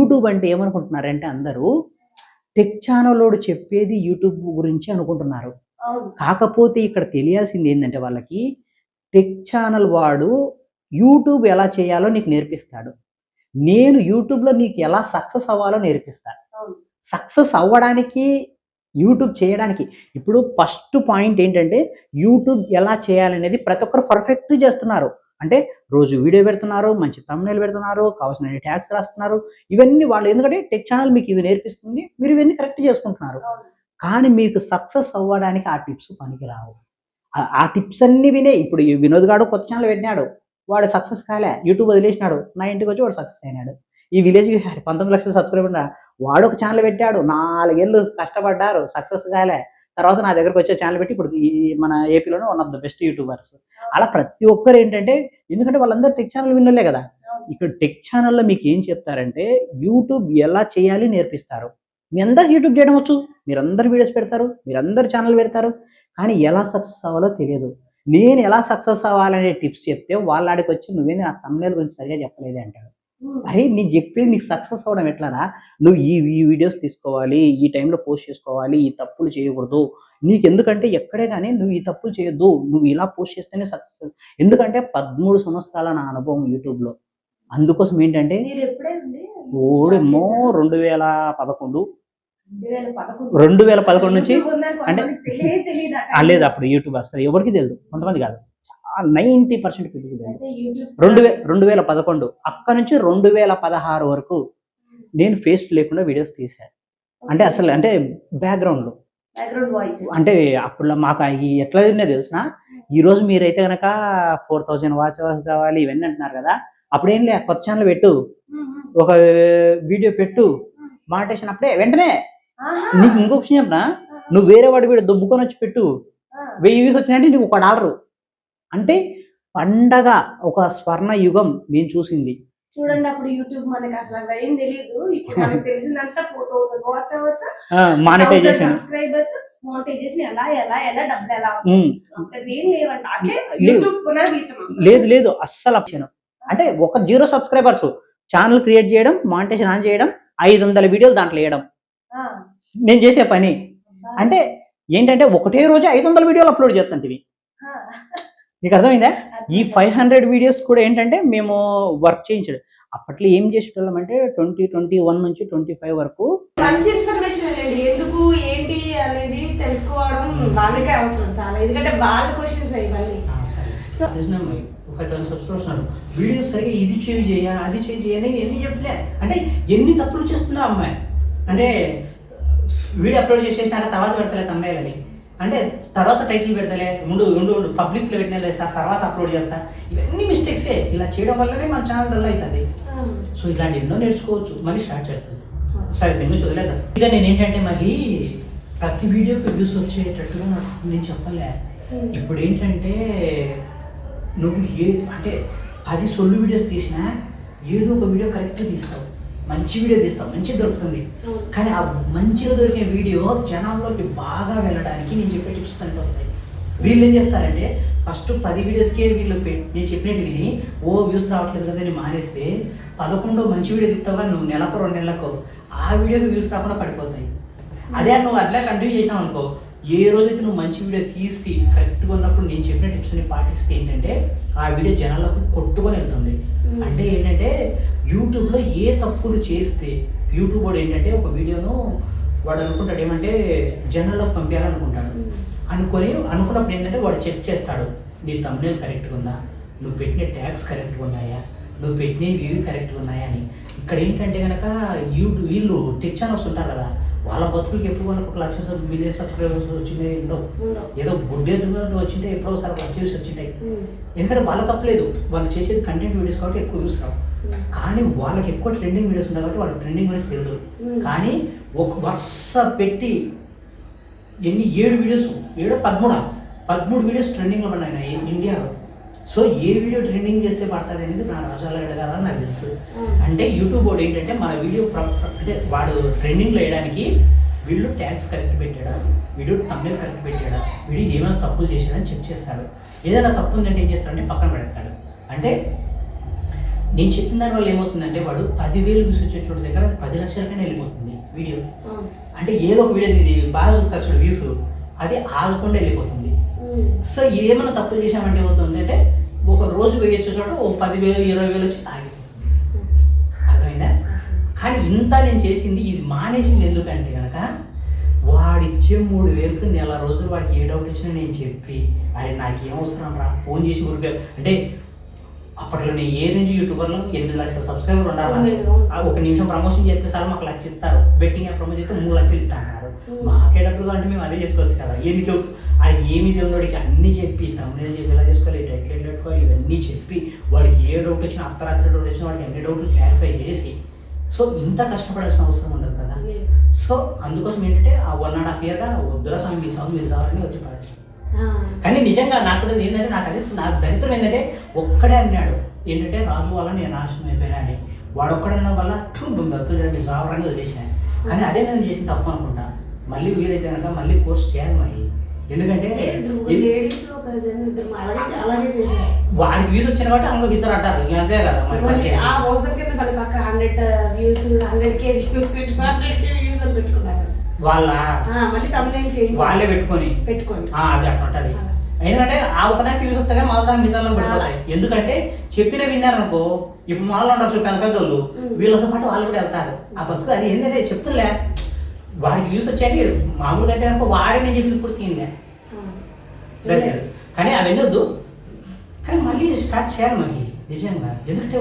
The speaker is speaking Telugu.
యూట్యూబ్ అంటే ఏమనుకుంటున్నారంటే అందరూ టెక్ ఛానలోడు చెప్పేది యూట్యూబ్ గురించి అనుకుంటున్నారు. కాకపోతే ఇక్కడ తెలియాల్సింది ఏంటంటే వాళ్ళకి టెక్ ఛానల్ వాడు యూట్యూబ్ ఎలా చేయాలో నీకు నేర్పిస్తాడు. నేను యూట్యూబ్లో నీకు ఎలా సక్సెస్ అవ్వాలో నేర్పిస్తాను సక్సెస్ అవ్వడానికి యూట్యూబ్ చేయడానికి ఇప్పుడు ఫస్ట్ పాయింట్ ఏంటంటే యూట్యూబ్ ఎలా చేయాలనేది ప్రతి ఒక్కరు పర్ఫెక్ట్ చేస్తున్నారు. అంటే రోజు వీడియో పెడుతున్నారు మంచి తమ్ముళ్ళు పెడుతున్నారు కావాల్సిన ట్యాక్స్ రాస్తున్నారు. ఇవన్నీ వాళ్ళు ఎందుకంటే టెక్ ఛానల్ మీకు ఇవి నేర్పిస్తుంది మీరు ఇవన్నీ కరెక్ట్ చేసుకుంటున్నారు. కానీ మీకు సక్సెస్ అవ్వడానికి ఆ టిప్స్ పనికిరావు ఆ- ఆ టిప్స్ అన్ని వినే ఇప్పుడు వినోద్ గాడు కొత్త ఛానల్ పెట్టినాడు వాడు సక్సెస్ కాలే యూట్యూబ్ వదిలేసినాడు నా ఇంటికి వచ్చి వాడు సక్సెస్ అయినాడు. ఈ విలేజ్ పంతొమ్మిది లక్షల సబ్స్క్రైబర్ వాడు ఒక ఛానల్ పెట్టాడు నాలుగేళ్ళు కష్టపడ్డారు సక్సెస్ కాలే. తర్వాత నా దగ్గరకు వచ్చే ఛానల్ పెట్టి ఇప్పుడు ఈ మన ఏపీలోనే one of the best YouTubers అలా ప్రతి ఒక్కరు ఏంటంటే ఎందుకంటే వాళ్ళందరూ టెక్ ఛానల్ విన్నలే కదా. ఇక్కడ టెక్ ఛానల్లో మీకు ఏం చెప్తారంటే యూట్యూబ్ ఎలా చేయాలి నేర్పిస్తారు. మీ అందరికి యూట్యూబ్ చేయడం వచ్చు మీరందరు వీడియోస్ పెడతారు మీరందరు ఛానల్ పెడతారు కానీ ఎలా సక్సెస్ అవ్వాలో తెలియదు. నేను ఎలా సక్సెస్ అవ్వాలనే టిప్స్ చెప్తే వాళ్ళ ఆడికి వచ్చి నువ్వేంది నా తమ్ముళ్ళ గురించి సరిగా చెప్పలేదే అంటాడు. అరే నేను చెప్పేది నీకు సక్సెస్ అవ్వడం ఎట్లారా? నువ్వు ఈ ఈ వీడియోస్ తీసుకోవాలి ఈ టైంలో పోస్ట్ చేసుకోవాలి ఈ తప్పులు చేయకూడదు. నీకు ఎందుకంటే ఎక్కడే కానీ నువ్వు ఈ తప్పులు చేయొద్దు. నువ్వు ఇలా పోస్ట్ చేస్తేనే సక్సెస్ ఎందుకంటే పదమూడు సంవత్సరాల నా అనుభవం యూట్యూబ్లో అందుకోసం ఏంటంటే ఓడేమో రెండు వేల పదకొండు. రెండు వేల పదకొండు నుంచి అంటే- లేదు అప్పుడు యూట్యూబ్ అసలు ఎవరికి తెలియదు. కొంతమంది కాదు. నైంటీ పర్సెంట్ యూట్యూబ్ రెండు వే రెండు వేల పదకొండు. అక్కడ నుంచి రెండు వేల పదహారు వరకు నేను ఫేస్ లేకుండా వీడియోస్ తీశాను అంటే అసలు అంటే బ్యాక్గ్రౌండ్లో. అంటే అప్పుడు మాకు ఎట్లా తిన్నా తెలిసిన? ఈరోజు మీరైతే కనుక ఫోర్ థౌజండ్ వాచ్ అవర్స్ కావాలి ఇవన్నీ అంటున్నారు కదా అప్పుడేం లే కొత్త ఛానల్ పెట్టు. ఒక వీడియో పెట్టు. మానిటేషన్ అప్పుడే వెంటనే. నీకు ఇంకొక విషయం చెప్పనా నువ్వు వేరే వాడి వీడియో దుబ్బుకొని వచ్చి పెట్టు. వెయ్యి వ్యూస్ వచ్చినాయంటే నీకు ఒక డాలరు. అంటే పండగ ఒక స్వర్ణ యుగం నేను చూసింది. చూడండి అప్పుడు యూట్యూబ్ మనకి అసలు అవి ఏం తెలియదు ఇప్పుడు మనకి తెలిసిందంతా four thousand watch hours monetization subscribers monetization ఎలా ఎలా ఎలా డబ్బులు ఎలా వస్తాయి? అంతది ఏం లేవంట అంటే లేవు. యూట్యూబ్ పునర్వీతం లేదు లేదు. అస్సలు ఆప్షన్ అంటే ఒక జీరో సబ్స్క్రైబర్స్ ఛానల్ క్రియేట్ చేయడం మానిటేషన్ ఆన్ చేయడం ఐదు వందల వీడియోలు దాంట్లో వేయడం. నేను చేసే పని. అంటే ఏంటంటే ఒకటే రోజు ఐదు వందల వీడియోలు అప్లోడ్ చేస్తాంటివి. ఆ, నీకు అర్థమైందా? ఈ. ఫైవ్ హండ్రెడ్ వీడియోస్ కూడా ఏంటంటే మేము వర్క్ చేయించడం. అప్పట్లో ఏం చేసేటోళ్ళం అంటే ట్వంటీ ట్వంటీ వన్ నుంచి ట్వంటీ ఫైవ్ వరకు మంచి ఇన్ఫర్మేషన్ అండి. ఎందుకు ఏంటి అనేది తెలుసుకోవడం వాళ్ళకే అవసరం చాలా. ఎందుకంటే వాళ్ళ క్వశ్చన్స్ ఇవన్నీ. సో- ఫైవ్ థౌసండ్ వీడియోస్ సరిగా ఇది చేయి చేయ అది చేయి చేయ అని ఎన్ని చెప్పలే. అంటే ఎన్ని తప్పులు చేస్తుందా అమ్మాయి? అంటే వీడియో అప్లోడ్ చేసేసినాక తర్వాత పెడతలే తమ్మాయిలని అంటే తర్వాత టైటిల్ పెడతలే ముందు ఉండు ఉండు పబ్లిక్లో పెట్టినా సార్ తర్వాత అప్లోడ్ చేస్తా. ఇవన్నీ మిస్టేక్సే ఇలా చేయడం వల్లనే మన ఛానల్ రన్ అవుతుంది సో ఇట్లాంటి ఎన్నో నేర్చుకోవచ్చు. మళ్ళీ స్టార్ట్ చేస్తుంది సరే దీని నుంచి ఇక నేను ఏంటంటే మళ్ళీ ప్రతి వీడియోకి వ్యూస్ వచ్చేటట్టుగా నేను చెప్పలే. ఇప్పుడు ఏంటంటే నువ్వు ఏ అంటే పది సొల్లు వీడియోస్ తీసినా ఏదో ఒక వీడియో కరెక్ట్గా తీస్తావు. మంచి వీడియో తీస్తావు మంచి దొరుకుతుంది. కానీ ఆ మంచిగా దొరికే వీడియో జనాల్లోకి బాగా వెళ్ళడానికి నేను చెప్పే టిప్స్ పనికి వస్తాయి వీళ్ళు ఏం చేస్తారంటే ఫస్ట్ పది వీడియోస్కే వీళ్ళు నేను చెప్పినట్టు విని ఓ వ్యూస్ రావట్లేదు కదా అని మానేస్తే పదకొండో మంచి వీడియో తీస్తావుగా నువ్వు నెలకు రెండు నెలలకు ఆ వీడియోకి వ్యూస్ రాకుండా పడిపోతాయి. అదే నువ్వు అట్లా కంటిన్యూ చేసినావు అనుకో ఏ రోజైతే నువ్వు మంచి వీడియో తీసి కరెక్ట్గా ఉన్నప్పుడు నేను చెప్పిన టిప్స్ని పాటిస్తే ఏంటంటే ఆ వీడియో జనాలకు కొట్టుకొని వెళ్తుంది. అంటే ఏంటంటే యూట్యూబ్లో ఏ తప్పులు చేస్తే యూట్యూబ్ వాడు ఏంటంటే ఒక వీడియోను వాడు అనుకుంటాడు ఏమంటే జనాలకు పంపించాలనుకుంటాడు. అనుకొని అనుకున్నప్పుడు ఏంటంటే వాడు చెక్ చేస్తాడు నీ తమ్నేల్ కరెక్ట్గా ఉందా? నువ్వు పెట్టిన ట్యాగ్స్ కరెక్ట్గా ఉన్నాయా? నువ్వు పెట్టిన ఇవి కరెక్ట్గా ఉన్నాయా అని. ఇక్కడ ఏంటంటే కనుక యూట్యూబ్ వీళ్ళు టెక్ ఛానల్స్ ఉంటారు కదా వాళ్ళ బతుకులకి ఎప్పుడు వాళ్ళకి ఒక లక్ష మిలియన్ సబ్స్క్రైబర్స్ వచ్చినాయి ఉండవు. ఏదో గుడ్డేదుగా వచ్చింటే ఎప్పుడో ఒకసారి వచ్చేసి వచ్చింటాయి ఎందుకంటే వాళ్ళ తప్పలేదు వాళ్ళు చేసేది కంటెంట్ వీడియోస్ కాబట్టి ఎక్కువ వ్యూస్ రావు. కానీ వాళ్ళకి ఎక్కువ ట్రెండింగ్ వీడియోస్ ఉన్నాయి కాబట్టి వాళ్ళు ట్రెండింగ్ వీడియోస్ తెలియదు. కానీ ఒక వరుస పెట్టి ఎన్ని ఏడు వీడియోస్ ఏడో పదమూడా? పదమూడు వీడియోస్ ట్రెండింగ్లో పడినాయి ఇండియాలో. సో ఏ వీడియో ట్రెండింగ్ చేస్తే పడుతుంది అనేది నా రాజాలు అడగాలని నాకు తెలుసు. ఉమ్. అంటే యూట్యూబ్ వాడు ఏంటంటే మన వీడియో అంటే వాడు ట్రెండింగ్లో వేయడానికి వీళ్ళు ట్యాగ్స్ కరెక్ట్ పెట్టాడా? వీడియో తమిళ కరెక్ట్ పెట్టాడా? వీడియో ఏమైనా తప్పులు చేశాడని చెక్ చేస్తాడు. ఏదైనా తప్పు ఉందంటే ఏం చేస్తాడంటే పక్కన పెడతాడు. అంటే నేను చెప్పిన దాని వల్ల ఏమవుతుందంటే వాడు పదివేలు వ్యూస్ వచ్చే చోటు దగ్గర పది లక్షలకైనా వెళ్ళిపోతుంది వీడియో. ఆ. అంటే ఏదో ఒక వీడియో ఇది బాగా చూస్తారు చూడు వ్యూస్ అది ఆగకుండా వెళ్ళిపోతుంది. ఉమ్. సో ఏమైనా తప్పులు చేసామంటే ఏమవుతుంది అంటే ఒక రోజు వేయొచ్చే చోట ఓ పదివేలు ఇరవై వేలు వచ్చి ఆగిపోతుంది అర్థమైందా? కానీ ఇంత నేను చేసింది ఇది మానేసింది ఎందుకంటే కనుక వాడిచ్చే మూడు వేలకు నెల రోజులు వాడికి ఏ డౌట్ వచ్చినా నేను చెప్పి అరే నాకేం అవసరం రా? ఫోన్ చేసి ఊరికే అంటే అప్పట్లో నేను ఏ నుంచి యూట్యూబర్లో? ఎనిమిది లక్షల సబ్స్క్రైబర్ ఉండాలి? ఒక నిమిషం ప్రమోషన్ చేస్తే సార్ మాకు లక్ష ఇస్తారు. బెట్టింగ్ యాప్ ప్రమోషన్ చేస్తే మూడు లక్షలు ఇస్తా అన్నారు Hmm. మాకే డబ్బులు అంటే మేము అదే చేసుకోవచ్చు కదా. ఏమి చెప్ అది ఏమి దేవుడికి అన్నీ చెప్పి తమిళ చెప్పి ఎలా చేసుకోవాలి టైటిల్ ఎట్లా పెట్టుకోవాలి ఇవన్నీ చెప్పి వాడికి ఏ డౌట్ వచ్చినా అర్ధరాత్రి డౌట్ వచ్చినా వాడికి అన్ని డౌట్లు క్లారిఫై చేసి సో ఇంత కష్టపడాల్సిన అవసరం ఉండదు కదా. సో అందుకోసం ఏంటంటే ఆ వన్ అండ్ హాఫ్ ఇయర్గా వద్దురా స్వామి మీ సాంగ్ మీరు సాలని వచ్చి పడచ్చు. కానీ నిజంగా నాకు ఏంటంటే నాకు అదే నాకు దరిద్రం ఏంటంటే ఒక్కడే అన్నాడు. ఏంటంటే రాజు వల్ల నేను నాశనం అయిపోయినా అని వాడు ఒక్కడన్న వల్ల మీరు సావరాన్ని వదిలేసిన కానీ అదే నేను చేసిన తప్పు అనుకుంటా. మళ్ళీ వీలైతే కనుక మళ్ళీ కోర్స్ చేయాలి మరి. ఎందుకంటే వాడికి వ్యూస్ వచ్చిన కాబట్టి అందులో ఇద్దరు అంటారు. అంతే కదా మరి మళ్ళీ ఆ మోసం కింద పక్క hundred views hundred K views hundred K views అని వాళ్ళ మళ్ళీ తమిళ చేంజ్ వాళ్ళే పెట్టుకొని. పెట్టుకోండి ఆ, అది అట్లా ఉంటుంది ఏంటంటే ఆ ఒకదానికి యూజ్ వస్తాయి మళ్ళీ దాని మిగతాలో పడిపోతాయి. ఎందుకంటే చెప్పిన విన్నారనుకో ఇప్పుడు మాలో ఉండొచ్చు పెద్ద పెద్ద వాళ్ళు. వీళ్ళతో పాటు వాళ్ళు కూడా వెళ్తారు. ఆ బతుకు అది ఏంటంటే చెప్తులే. వాడికి యూస్ వచ్చాయని మామూలుగా అయితే కనుక వాడే నేను చెప్పింది ఇప్పుడు తిందే ఆ. కానీ అవన్నీ వద్దు. కానీ మళ్ళీ స్టార్ట్ చేయాలి మాకి నిజంగా. ఎందుకంటే